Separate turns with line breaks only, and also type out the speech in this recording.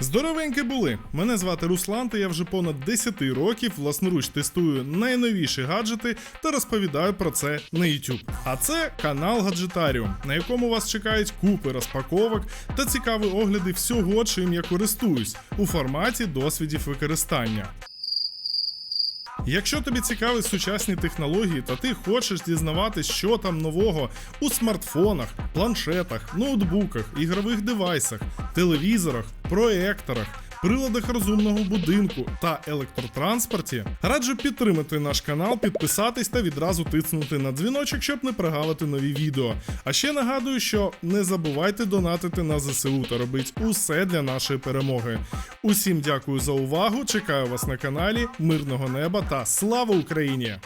Здоровенькі були. Мене звати Руслан, та я вже понад 10 років власноруч тестую найновіші гаджети та розповідаю про це на YouTube. А це канал Гаджетаріум, на якому вас чекають купи розпаковок та цікаві огляди всього, чим я користуюсь у форматі досвідів використання. Якщо тобі цікаві сучасні технології, та ти хочеш дізнаватись, що там нового у смартфонах, планшетах, ноутбуках, ігрових девайсах, телевізорах, проекторах, приладах розумного будинку та електротранспорті, раджу підтримати наш канал, підписатись та відразу тиснути на дзвіночок, щоб не прогавити нові відео. А ще нагадую, що не забувайте донатити на ЗСУ та робити усе для нашої перемоги. Усім дякую за увагу. Чекаю вас на каналі. Мирного неба та слава Україні!